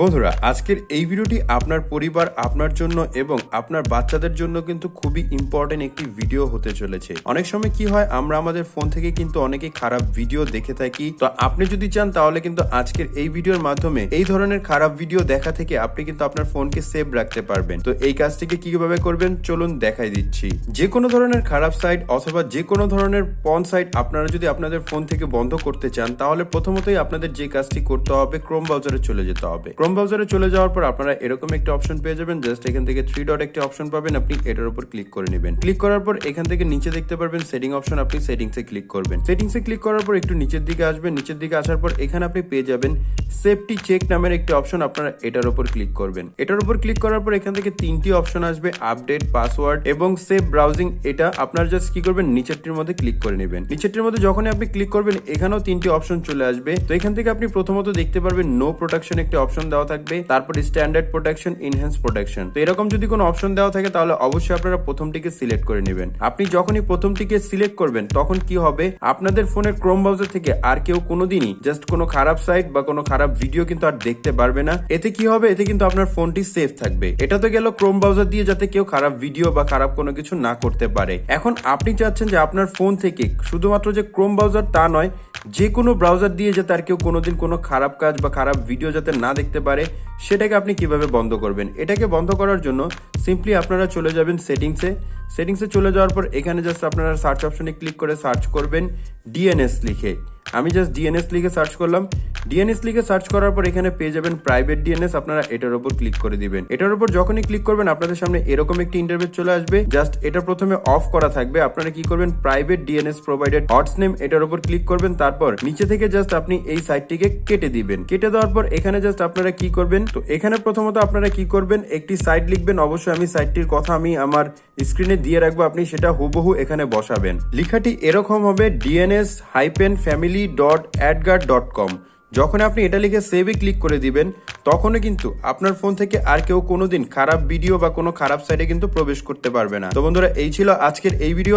বন্ধুরা, আজকের এই ভিডিওটি আপনার পরিবার, আপনার জন্য এবং আপনার বাচ্চাদের জন্য কিন্তু খুবই ইম্পর্টেন্ট একটি ভিডিও হতে চলেছে। অনেক সময় কি হয়, আমরা আমাদের ফোন থেকে কিন্তু অনেকে খারাপ ভিডিও দেখে থাকি। তো আপনি যদি চান, তাহলে কিন্তু আজকের এই ভিডিওর মাধ্যমে এই ধরনের খারাপ ভিডিও দেখা থেকে আপনি কিন্তু আপনার ফোনকে সেভ রাখতে পারবেন। তো এই কাজটিকে কীভাবে করবেন, চলুন দেখাই দিচ্ছি। যে কোনো ধরনের খারাপ সাইট অথবা যে কোনো ধরনের পন সাইট আপনারা যদি আপনাদের ফোন থেকে বন্ধ করতে চান, তাহলে প্রথমতই আপনাদের যে কাজটি করতে হবে ক্রোম ব্রাউজারে চলে যেতে হবে। ক্রোম ব্রাউজারে চলে যাওয়ার পর আপনারা এরকম একটা অপশন পেয়ে যাবেন। জাস্ট এখান থেকে থ্রি ডট একটি অপশন পাবেন। আপনি এটার উপর ক্লিক করে নেবেন। ক্লিক করার পর এখান থেকে নিচে দেখতে পারবেন সেটিং অপশন আপনি সেটিংসে ক্লিক করবেন। সেটিংসে ক্লিক করার পর একটু নিচের দিকে আসবেন। নিচের দিকে আসার পর এখানে আপনি পেয়ে যাবেন সেফটি চেক নামের একটি অপশন আপনারা এটার উপর ক্লিক করবেন। এটার উপর ক্লিক করার পর এখান থেকে তিনটি অপশন আসবে আপডেট পাসওয়ার্ড এবং সেভ ব্রাউজিং এটা আপনার জাস্ট কি করবেন? নিচেরটির মধ্যে ক্লিক করে নেবেন। নিচেরটির মধ্যে যখনই আপনি ক্লিক করবেন, এখানেও তিনটি অপশন চলে আসবে। তো এখান থেকে আপনি প্রথমত দেখতে পারবেন নো প্রোটেকশন একটি অপশন দেওয়া থাকবে। তারপর স্ট্যান্ডার্ড প্রোটেকশন ইনহ্যান্স প্রোটেকশন তো এরকম যদি কোনো অপশন দেওয়া থাকে, তাহলে অবশ্যই আপনারা প্রথমটিকে সিলেক্ট করে নেবেন। আপনি যখনই প্রথমটিকে সিলেক্ট করবেন, তখন কি হবে? আপনাদের ফোনের ক্রোম ব্রাউজার থেকে আর কেউ কোনোদিনই জাস্ট কোনো খারাপ সাইট বা কোনো খারাপ ভিডিও কিন্তু আর দেখতে পারবে না। এতে কি হবে? এতে কিন্তু আপনার ফোনটি সেফ থাকবে। এটা তো গেল ক্রোম ব্রাউজার দিয়ে যাতে কেউ খারাপ ভিডিও বা খারাপ কোনো কিছু না করতে পারে। এখন আপনি চাচ্ছেন যে আপনার ফোন থেকে শুধুমাত্র যে ক্রোম ব্রাউজার তা নয় যে কোনো ব্রাউজার দিয়ে যাতে আর কেউ কোনোদিন কোনো খারাপ কাজ বা খারাপ ভিডিও যাতে না দেখতে পারে, সেটাকে আপনি কীভাবে বন্ধ করবেন? এটাকে বন্ধ করার জন্য সিম্পলি আপনারা চলে যাবেন সেটিংসে সেটিংসে চলে যাওয়ার পর এখানে জাস্ট আপনারা সার্চ অপশনে ক্লিক করে সার্চ করবেন ডিএনএস লিখে। আমি জাস্ট ডিএনএস লিখে সার্চ করলাম। ডিএনএস লিখে সার্চ করার পর এখানে পেয়ে যাবেন প্রাইভেট ডিএনএস আপনারা এটার উপর ক্লিক করে দিবেন। এটার উপর যখনই ক্লিক করবেন, আপনাদের সামনে এরকম একটি ইন্টারভিউ চলে আসবে। জাস্ট এটা প্রথমে অফ করা থাকবে। আপনারা কি করবেন? প্রাইভেট ডিএনএস প্রোভাইডেড হটস নেম এটার উপর ক্লিক করবেন। তারপর নিচে থেকে জাস্ট আপনি এই সাইটটিকে কেটে দিবেন। কেটে দেওয়ার পর এখানে জাস্ট আপনারা কি করবেন? তো এখানে প্রথমত আপনারা কি করবেন? একটি সাইট লিখবেন। অবশ্যই আমি সাইটটির কথা আমি আমার স্ক্রিনে দিয়ে রাখব। আপনি সেটা হুবহু এখানে বসাবেন। লেখাটি এরকম হবে DNS hyphen family AdGuard dot com যখন আপনি এটা লিখে সেভে ক্লিক করে দিবেন, তখনও কিন্তু আপনার ফোন থেকে আর কেউ কোনোদিন খারাপ ভিডিও বা কোনো খারাপ সাইটে কিন্তু প্রবেশ করতে পারবে না। তো বন্ধুরা, এই ছিল আজকের এই ভিডিও